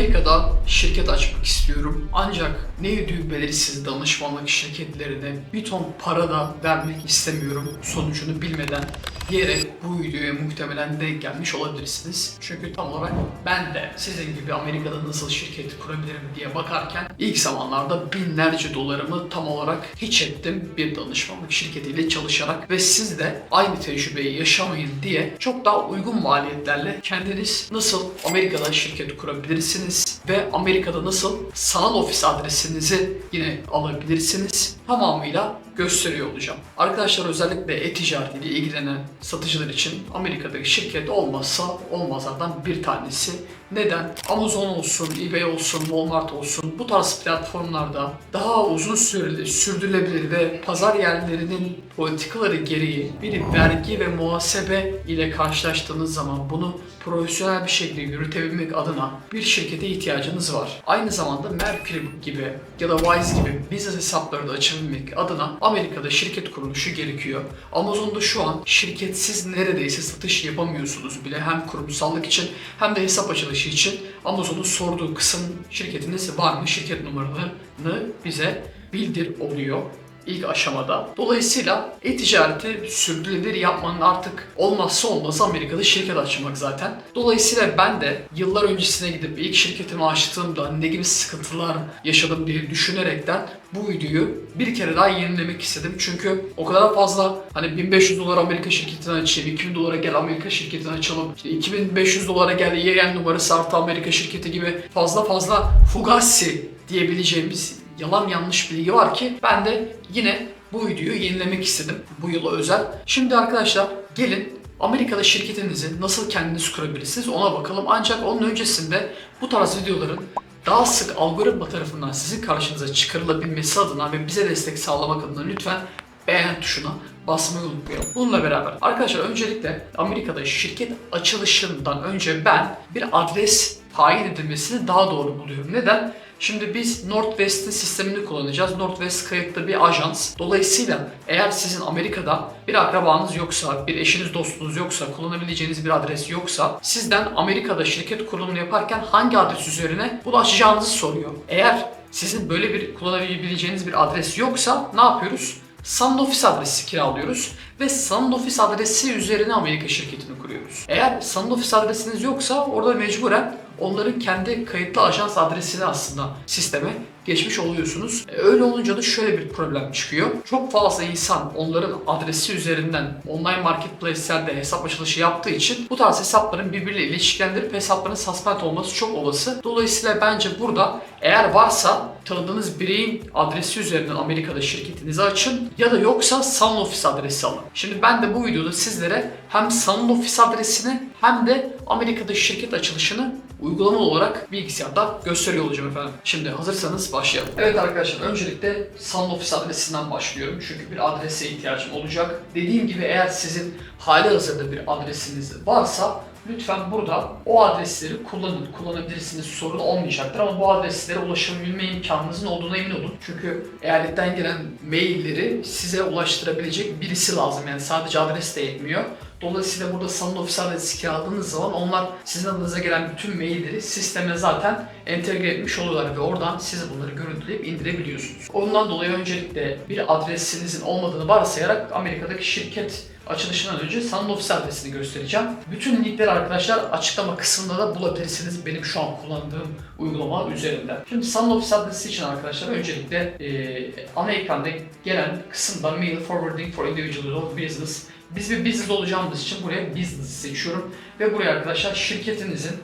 Amerika'da şirket açmak istiyorum. Ancak ne ödüğü belirsiz danışmanlık şirketlerine bir ton para da vermek istemiyorum. Sonucunu bilmeden diyerek bu videoya muhtemelen denk gelmiş olabilirsiniz. Çünkü tam olarak ben de sizin gibi Amerika'da nasıl şirket kurabilirim diye bakarken ilk zamanlarda binlerce dolarımı tam olarak hiç ettim bir danışmanlık şirketiyle çalışarak ve siz de aynı tecrübeyi yaşamayın diye çok daha uygun maliyetlerle kendiniz nasıl Amerika'da şirket kurabilirsiniz ve Amerika'da nasıl sanal ofis adresinizi yine alabilirsiniz tamamıyla gösteriyor olacağım. Arkadaşlar özellikle e-ticaretiyle ilgilenen satıcılar için Amerika'daki şirket olmazsa olmazlardan bir tanesi. Neden? Amazon olsun, eBay olsun, Walmart olsun bu tarz platformlarda daha uzun süreli sürdürülebilir ve pazar yerlerinin politikaları gereği bir vergi ve muhasebe ile karşılaştığınız zaman bunu profesyonel bir şekilde yürütebilmek adına bir şirkete ihtiyacınız var. Aynı zamanda Mercury gibi ya da Wise gibi business hesapları da açabilmek adına Amerika'da şirket kuruluşu gerekiyor. Amazon'da şu an şirketsiz neredeyse satış yapamıyorsunuz bile. Hem kurumsallık için hem de hesap açılışı için Amazon'un sorduğu kısım şirketiniz var mı? Şirket numaralarını bize bildir oluyor ilk aşamada. Dolayısıyla e-ticareti sürdürülebilir yapmanın artık olmazsa olmazı Amerika'da şirket açmak zaten. Dolayısıyla ben de yıllar öncesine gidip ilk şirketimi açtığımda ne gibi sıkıntılar yaşadım diye düşünerekten bu videoyu bir kere daha yenilemek istedim. Çünkü o kadar fazla hani 1500 dolar Amerika şirketini açayım, 2000 dolara gel Amerika şirketini açalım, işte 2500 dolara gel yeğen numarası artı Amerika şirketi gibi fazla fazla fugazi diyebileceğimiz yalan yanlış bilgi var ki ben de yine bu videoyu yenilemek istedim bu yıla özel. Şimdi arkadaşlar gelin Amerika'da şirketinizi nasıl kendiniz kurabilirsiniz ona bakalım. Ancak onun öncesinde bu tarz videoların daha sık algoritma tarafından sizin karşınıza çıkarılabilmesi adına ve bize destek sağlamak adına lütfen beğen tuşuna basmayı unutmayalım. Bununla beraber arkadaşlar öncelikle Amerika'da şirket açılışından önce ben bir adres tayin edilmesini daha doğru buluyorum. Neden? Şimdi biz Northwest'in sistemini kullanacağız. Northwest kayıtlı bir ajans. Dolayısıyla eğer sizin Amerika'da bir akrabanız yoksa, bir eşiniz dostunuz yoksa, kullanabileceğiniz bir adres yoksa sizden Amerika'da şirket kurulumunu yaparken hangi adres üzerine bulaşacağınızı soruyor. Eğer sizin böyle bir kullanabileceğiniz bir adres yoksa ne yapıyoruz? Sun Office adresi kiralıyoruz ve Sun Office adresi üzerine Amerika şirketini kuruyoruz. Eğer Sun Office adresiniz yoksa orada mecburen onların kendi kayıtlı ajans adresini aslında sisteme geçmiş oluyorsunuz. E, Öyle olunca da şöyle bir problem çıkıyor. Çok fazla insan onların adresi üzerinden online marketplace'lerde hesap açılışı yaptığı için bu tarz hesapların birbiriyle ilişkilendirip hesapların suspend olması çok olası. Dolayısıyla bence burada eğer varsa tanıdığınız bireyin adresi üzerinden Amerika'da şirketinizi açın ya da yoksa Sun Office adresi alın. Şimdi ben de bu videoda sizlere hem Sun Office adresini hem de Amerika'da şirket açılışını uygulamalı olarak bilgisayarda gösteriyor olacağım efendim. Şimdi hazırsanız başlayalım. Evet arkadaşlar öncelikle Sun Office adresinden başlıyorum. Çünkü bir adrese ihtiyacım olacak. Dediğim gibi eğer sizin hali hazırda bir adresiniz varsa lütfen burada o adresleri kullanın. Kullanabilirsiniz sorun olmayacaktır ama bu adreslere ulaşabilme imkanınızın olduğuna emin olun. Çünkü eyaletten gelen mailleri size ulaştırabilecek birisi lazım. Yani sadece adres de yetmiyor. Dolayısıyla burada Sun Office adresi kiraladığınız zaman onlar sizin adınıza gelen bütün mailleri sisteme zaten entegre etmiş oluyorlar ve oradan siz bunları görüntüleyip indirebiliyorsunuz. Ondan dolayı öncelikle bir adresinizin olmadığını varsayarak Amerika'daki şirket açılışından önce Sun Office adresini göstereceğim. Bütün linkleri arkadaşlar açıklama kısmında da bulabilirsiniz benim şu an kullandığım uygulama üzerinden. Şimdi Sun Office adresi için arkadaşlar öncelikle e, ana ekranda gelen kısımda Mail Forwarding for Individual Business biz bir business olacağımız için buraya business seçiyorum ve buraya arkadaşlar şirketinizin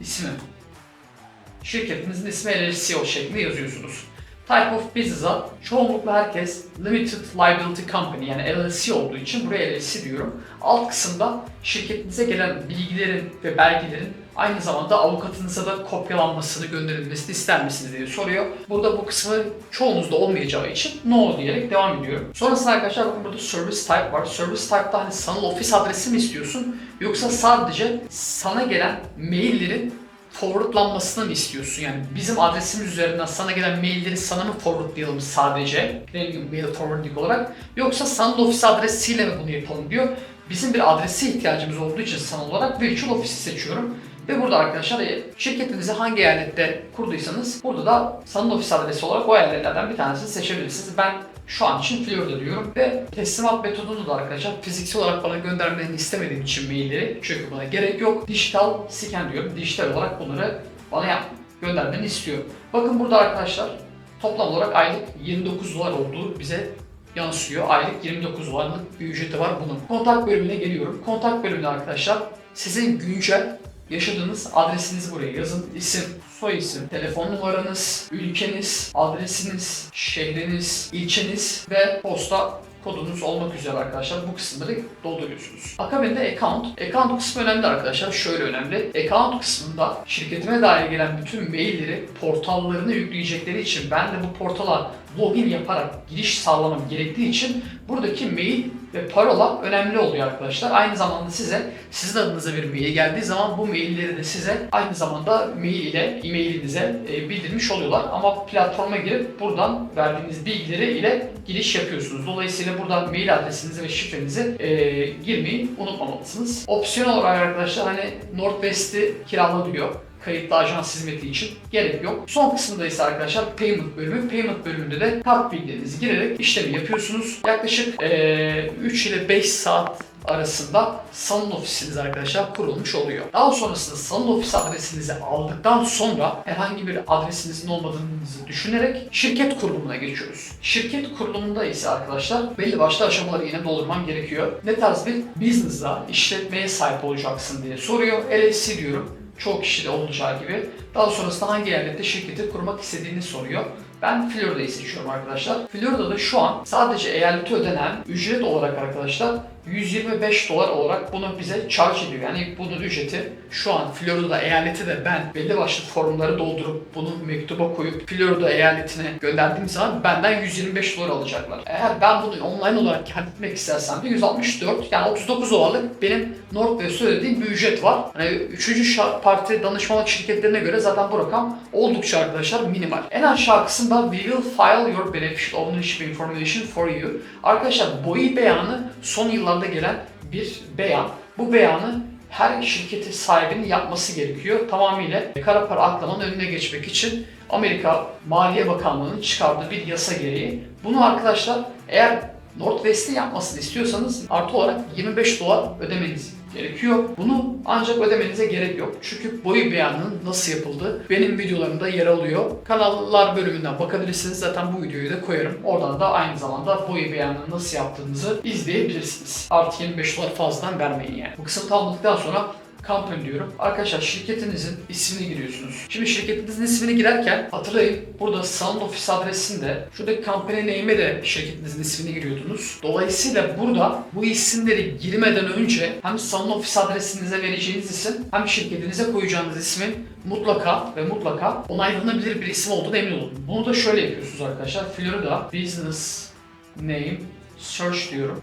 ismi şirketinizin ismi LLC şeklinde yazıyorsunuz. Type of business'a çoğunlukla herkes Limited Liability Company yani LLC olduğu için buraya LLC diyorum. Alt kısımda şirketinize gelen bilgilerin ve belgelerin aynı zamanda avukatınıza da kopyalanmasını gönderilmesini ister misiniz diye soruyor. Burada bu kısmı çoğunuzda olmayacağı için no diyerek devam ediyorum. Sonrasında arkadaşlar bakın burada service type var. Service type'da hani sanal ofis adresi mi istiyorsun yoksa sadece sana gelen maillerin forwardlanmasını mı istiyorsun? Yani bizim adresimiz üzerinden sana gelen mailleri sana mı forwardlayalım sadece? Random mail forwarding olarak. Yoksa sanal ofis adresiyle mi bunu yapalım diyor. Bizim bir adrese ihtiyacımız olduğu için sanal olarak virtual ofisi seçiyorum. Ve burada arkadaşlar e, şirketinizi hangi eyalette kurduysanız burada da sanal ofis adresi olarak o eyaletlerden bir tanesini seçebilirsiniz. Ben şu an için Florida diyorum ve teslimat metodunu da arkadaşlar fiziksel olarak bana göndermelerini istemediğim için mailleri çünkü buna gerek yok. Dijital scan diyorum. Dijital olarak bunları bana yap göndermeni istiyor. Bakın burada arkadaşlar toplam olarak aylık 29 dolar olduğu bize yansıyor. Aylık 29 dolarlık bir ücreti var bunun. Kontak bölümüne geliyorum. Kontak bölümünde arkadaşlar sizin güncel yaşadığınız adresinizi buraya yazın. İsim, soy isim, telefon numaranız, ülkeniz, adresiniz, şehriniz, ilçeniz ve posta kodunuz olmak üzere arkadaşlar bu kısımları dolduruyorsunuz. Akabinde account. Account kısmı önemli arkadaşlar. Şöyle önemli. Account kısmında şirketime dair gelen bütün mailleri portallarına yükleyecekleri için ben de bu portala login yaparak giriş sağlamam gerektiği için buradaki mail ve parola önemli oluyor arkadaşlar. Aynı zamanda size sizin adınıza bir mail geldiği zaman bu mailleri de size aynı zamanda mail ile e-mailinize e, bildirmiş oluyorlar. Ama platforma girip buradan verdiğiniz bilgileri ile giriş yapıyorsunuz. Dolayısıyla buradan mail adresinizi ve şifrenizi e, girmeyi unutmamalısınız. Opsiyonel olarak arkadaşlar hani Northwest'i kirala diyor kayıtlı ajans hizmeti için gerek yok. Son kısmında ise arkadaşlar payment bölümü. Payment bölümünde de kart bilgilerinizi girerek işlemi yapıyorsunuz. Yaklaşık eee 3 ile 5 saat arasında salon ofisiniz arkadaşlar kurulmuş oluyor. Daha sonrasında salon ofis adresinizi aldıktan sonra herhangi bir adresinizin olmadığınızı düşünerek şirket kurulumuna geçiyoruz. Şirket kurulumunda ise arkadaşlar belli başlı aşamaları yine doldurmam gerekiyor. Ne tarz bir business'a, işletmeye sahip olacaksın diye soruyor. LLC diyorum çoğu kişide olacağı gibi. Daha sonrasında hangi eyalette şirketi kurmak istediğini soruyor. Ben Florida'yı seçiyorum arkadaşlar. Florida'da şu an sadece eyalete ödenen ücret olarak arkadaşlar 125 dolar olarak bunu bize charge ediyor. Yani bunun ücreti şu an Florida eyaleti de ben belli başlı formları doldurup bunu mektuba koyup Florida eyaletine gönderdiğim zaman benden 125 dolar alacaklar. Eğer ben bunu online olarak halletmek istersem de 164 yani 39 dolarlık benim Northwest'e ödediğim bir ücret var. Hani üçüncü parti danışmanlık şirketlerine göre zaten bu rakam oldukça arkadaşlar minimal. En aşağı kısımda we will file your beneficial ownership information for you. Arkadaşlar boyu beyanı son yıllarda gelen bir beyan. Bu beyanı her şirketi sahibinin yapması gerekiyor. Tamamıyla kara para aklamanın önüne geçmek için Amerika Maliye Bakanlığı'nın çıkardığı bir yasa gereği. Bunu arkadaşlar eğer Northwest'in yapmasını istiyorsanız artı olarak 25 dolar ödemeniz gerekiyor. Bunu ancak ödemenize gerek yok. Çünkü boyu beyanının nasıl yapıldığı benim videolarımda yer alıyor. Kanallar bölümünden bakabilirsiniz. Zaten bu videoyu da koyarım. Oradan da aynı zamanda boyu beyanını nasıl yaptığınızı izleyebilirsiniz. Artı 25 dolar fazladan vermeyin yani. Bu kısım tamamladıktan sonra company diyorum. Arkadaşlar şirketinizin ismini giriyorsunuz. Şimdi şirketinizin ismini girerken hatırlayın burada salon ofis adresinde şuradaki company name'e de şirketinizin ismini giriyordunuz. Dolayısıyla burada bu isimleri girmeden önce hem salon ofis adresinize vereceğiniz isim hem şirketinize koyacağınız ismin mutlaka ve mutlaka onaylanabilir bir isim olduğunu emin olun. Bunu da şöyle yapıyorsunuz arkadaşlar. Florida Business Name Search diyorum.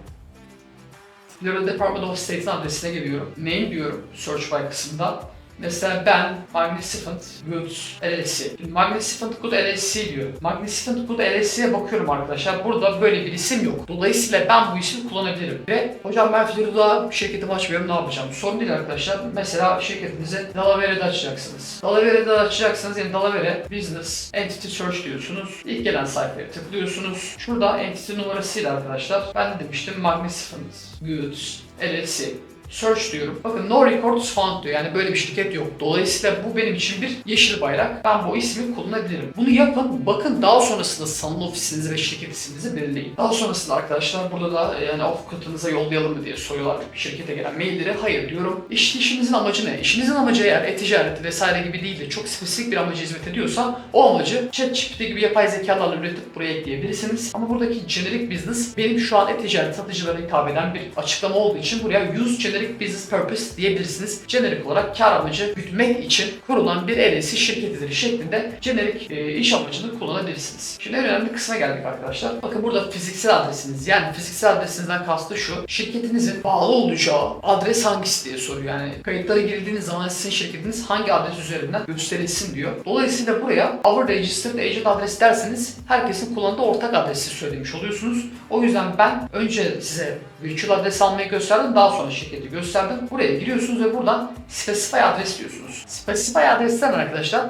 Florida Department of State'in adresine geliyorum. Name diyorum search by kısmında. Mesela ben Magnificent Goods LLC. Magnificent Goods LLC diyor. Magnificent Goods LLC'ye bakıyorum arkadaşlar. Burada böyle bir isim yok. Dolayısıyla ben bu ismi kullanabilirim. Ve hocam ben Florida şirketimi açmıyorum ne yapacağım? Sorun değil arkadaşlar. Mesela şirketinizi Delaware'de açacaksınız. Delaware'de açacaksınız. Yani Delaware Business Entity Search diyorsunuz. İlk gelen sayfaya tıklıyorsunuz. Şurada entity numarasıyla arkadaşlar. Ben de demiştim Magnificent Goods LLC. Search diyorum. Bakın no records found diyor. Yani böyle bir şirket yok. Dolayısıyla bu benim için bir yeşil bayrak. Ben bu ismi kullanabilirim. Bunu yapın. Bakın daha sonrasında sanal ofisinizi ve şirket isminizi belirleyin. Daha sonrasında arkadaşlar burada da yani avukatınıza yollayalım mı diye soruyorlar şirkete gelen mailleri. Hayır diyorum. İşte işinizin amacı ne? İşinizin amacı eğer e-ticareti vesaire gibi değil de çok spesifik bir amaca hizmet ediyorsa o amacı ChatGPT gibi yapay zekalarla üretip buraya ekleyebilirsiniz. Ama buradaki generic business benim şu an e-ticaret satıcılara hitap eden bir açıklama olduğu için buraya use generic business purpose diyebilirsiniz. Generic olarak kar amacı gütmek için kurulan bir LLC şirketidir şeklinde generic e, iş amacını kullanabilirsiniz. Şimdi en önemli kısma geldik arkadaşlar. Bakın burada fiziksel adresiniz yani fiziksel adresinizden kastı şu. Şirketinizin bağlı olacağı adres hangisi diye soruyor. Yani kayıtlara girdiğiniz zaman sizin şirketiniz hangi adres üzerinden gösterilsin diyor. Dolayısıyla buraya our registered agent adres derseniz herkesin kullandığı ortak adresi söylemiş oluyorsunuz. O yüzden ben önce size virtual adres almayı gösterdim daha sonra şirketi şekilde gösterdim. Buraya giriyorsunuz ve buradan specify adres diyorsunuz. Specify adresten arkadaşlar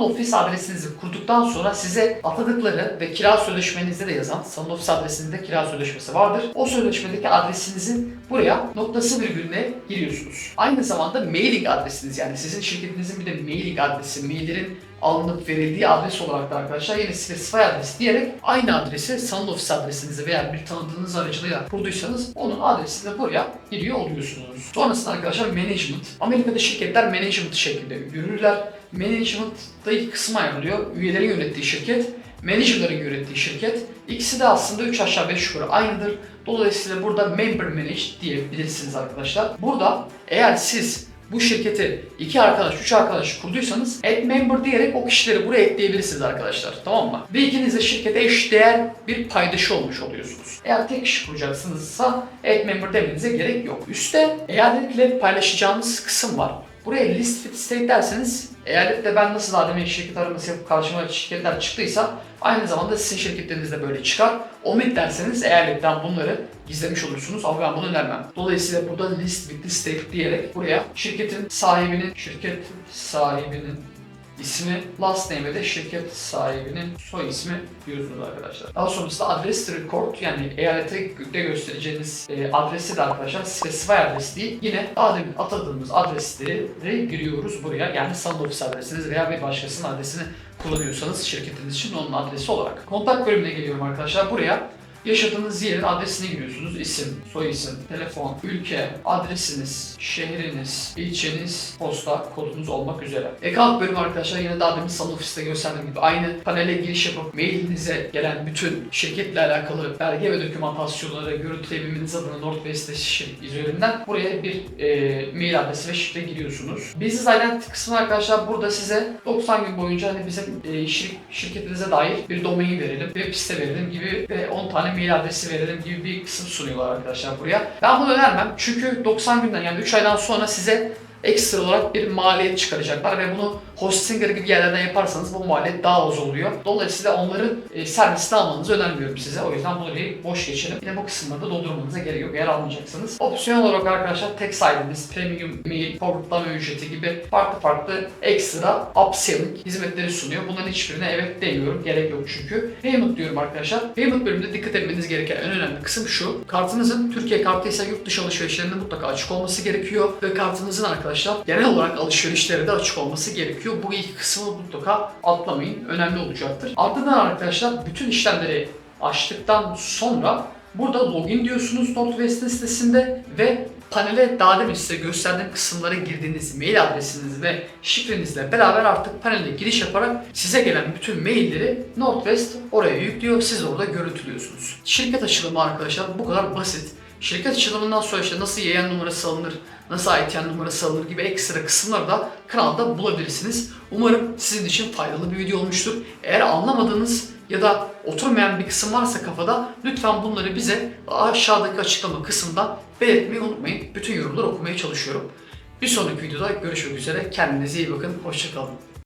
ofis adresinizi kurduktan sonra size atadıkları ve kira sözleşmenizde de yazan ofis adresinde kira sözleşmesi vardır. O sözleşmedeki adresinizi buraya noktası virgülüne giriyorsunuz. Aynı zamanda mailing adresiniz yani sizin şirketinizin bir de mailing adresi, maillerin alınıp verildiği adres olarak da arkadaşlar yine specify adres diyerek aynı adresi sanal ofis adresinizi veya bir tanıdığınız aracılığıyla kurduysanız onun adresini buraya giriyor oluyorsunuz. Sonrasında arkadaşlar management. Amerika'da şirketler management şeklinde yürürler. Management'da iki kısma ayrılıyor. Üyelerin yönettiği şirket, managerların yönettiği şirket. İkisi de aslında 3 aşağı 5 yukarı aynıdır. Dolayısıyla burada member manage diyebilirsiniz arkadaşlar. Burada eğer siz bu şirketi iki arkadaş, üç arkadaş kurduysanız add member diyerek o kişileri buraya ekleyebilirsiniz arkadaşlar. Tamam mı? Ve ikiniz de şirkete eşdeğer bir paydaşı olmuş oluyorsunuz. Eğer tek kişi kuracaksınızsa add member demenize gerek yok. Üste eyaletle paylaşacağınız kısım var. Buraya list fit state derseniz eyalette ben nasıl daha şirket araması yapıp karşıma şirketler çıktıysa aynı zamanda sizin şirketlerinizde böyle çıkar. Omit derseniz eyaletten bunları gizlemiş olursunuz ama ben bunu önermem. Dolayısıyla burada list with state diyerek buraya şirketin sahibinin, şirket sahibinin ismi, last name'e de şirket sahibinin soy ismi diyorsunuz arkadaşlar. Daha sonrasında adres record yani eyalete göstereceğiniz e, adresi de arkadaşlar specify adres değil. Yine daha demin atadığımız adresleri giriyoruz buraya. Yani sanal ofis adresiniz veya bir başkasının adresini kullanıyorsanız şirketiniz için onun adresi olarak. Kontak bölümüne geliyorum arkadaşlar. Buraya Yaşadığınız yerin adresini giriyorsunuz. İsim, soy isim, telefon, ülke, adresiniz, şehriniz, ilçeniz, posta, kodunuz olmak üzere. Ek alt bölüm arkadaşlar yine daha demin sanal ofiste gösterdiğim gibi aynı panele giriş yapıp mailinize gelen bütün şirketle alakalı belge ve dokümantasyonları görüntüleyebilmeniz adına Northwest üzerinden buraya bir e, mail adresi ve şifre giriyorsunuz. Business Identity kısmı arkadaşlar burada size 90 gün boyunca hani bizim e, şir- şirketinize dair bir domain verelim, web site verelim gibi ve 10 tane mail adresi verelim gibi bir kısım sunuyorlar arkadaşlar buraya. Ben bunu önermem çünkü 90 günden yani 3 aydan sonra size ekstra olarak bir maliyet çıkaracaklar ve bunu Hostinger gibi yerlerden yaparsanız bu maliyet daha az oluyor. Dolayısıyla onların e, servisini almanızı önermiyorum size. O yüzden bunu bir boş geçelim. Yine bu kısımları da doldurmanıza gerek yok eğer almayacaksanız. Opsiyon olarak arkadaşlar tek saydığınız premium mail, forwardlama ücreti gibi farklı farklı ekstra upselling hizmetleri sunuyor. Bunların hiçbirine evet demiyorum. Gerek yok çünkü. Payment diyorum arkadaşlar. Payment bölümünde dikkat etmeniz gereken en önemli kısım şu. Kartınızın Türkiye kartıysa yurt dışı alışverişlerinde mutlaka açık olması gerekiyor. Ve kartınızın arkadaşlar genel olarak alışverişleri de açık olması gerekiyor. Bu iki kısmı mutlaka atlamayın. Önemli olacaktır. Ardından arkadaşlar bütün işlemleri açtıktan sonra burada login diyorsunuz Northwest'in sitesinde ve panele daha demin size gösterdiğim kısımlara girdiğiniz mail adresiniz ve şifrenizle beraber artık panele giriş yaparak size gelen bütün mailleri Northwest oraya yüklüyor. Siz orada görüntülüyorsunuz. Şirket açılımı arkadaşlar bu kadar basit. Şirket açılımından sonra işte nasıl yayın numarası alınır, nasıl ITN numarası alınır gibi ekstra kısımları da kanalda bulabilirsiniz. Umarım sizin için faydalı bir video olmuştur. Eğer anlamadığınız ya da oturmayan bir kısım varsa kafada lütfen bunları bize aşağıdaki açıklama kısmında belirtmeyi unutmayın. Bütün yorumları okumaya çalışıyorum. Bir sonraki videoda görüşmek üzere. Kendinize iyi bakın. Hoşçakalın.